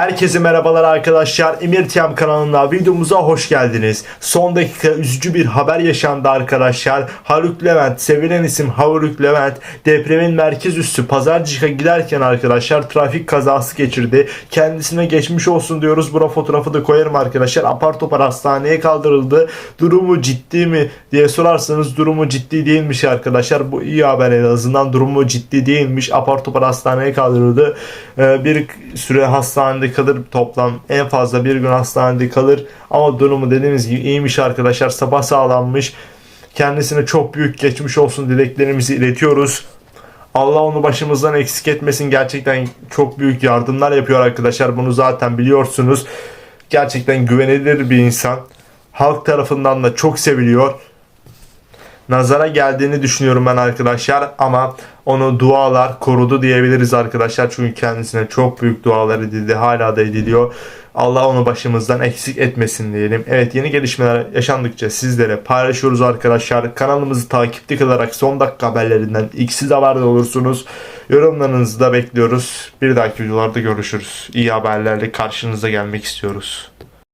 Herkese merhabalar arkadaşlar. Emir Tiyam kanalına videomuza hoş geldiniz. Son dakika üzücü bir haber yaşandı arkadaşlar. Haluk Levent, sevilen isim Haluk Levent depremin merkez üssü Pazarcık'a giderken arkadaşlar trafik kazası geçirdi. Kendisine geçmiş olsun diyoruz. Buna fotoğrafı da koyarım arkadaşlar. Apar topar hastaneye kaldırıldı. Durumu ciddi mi diye sorarsanız durumu ciddi değilmiş arkadaşlar. Bu iyi haber en azından durumu ciddi değilmiş. Apar topar hastaneye kaldırıldı. Ee, bir süre hastanede kalır. Toplam en fazla bir gün hastanede kalır. Ama durumu dediğimiz gibi iyiymiş arkadaşlar. Sabah sağlanmış. Kendisine çok büyük geçmiş olsun dileklerimizi iletiyoruz. Allah onu başımızdan eksik etmesin. Gerçekten çok büyük yardımlar yapıyor arkadaşlar. Bunu zaten biliyorsunuz. Gerçekten güvenilir bir insan. Halk tarafından da çok seviliyor nazara geldiğini düşünüyorum ben arkadaşlar ama onu dualar korudu diyebiliriz arkadaşlar çünkü kendisine çok büyük dualar edildi hala da ediliyor. Allah onu başımızdan eksik etmesin diyelim. Evet yeni gelişmeler yaşandıkça sizlere paylaşıyoruz arkadaşlar. Kanalımızı takipte kalarak son dakika haberlerinden ilk siz haberdar olursunuz. Yorumlarınızı da bekliyoruz. Bir dahaki videolarda görüşürüz. İyi haberlerle karşınıza gelmek istiyoruz.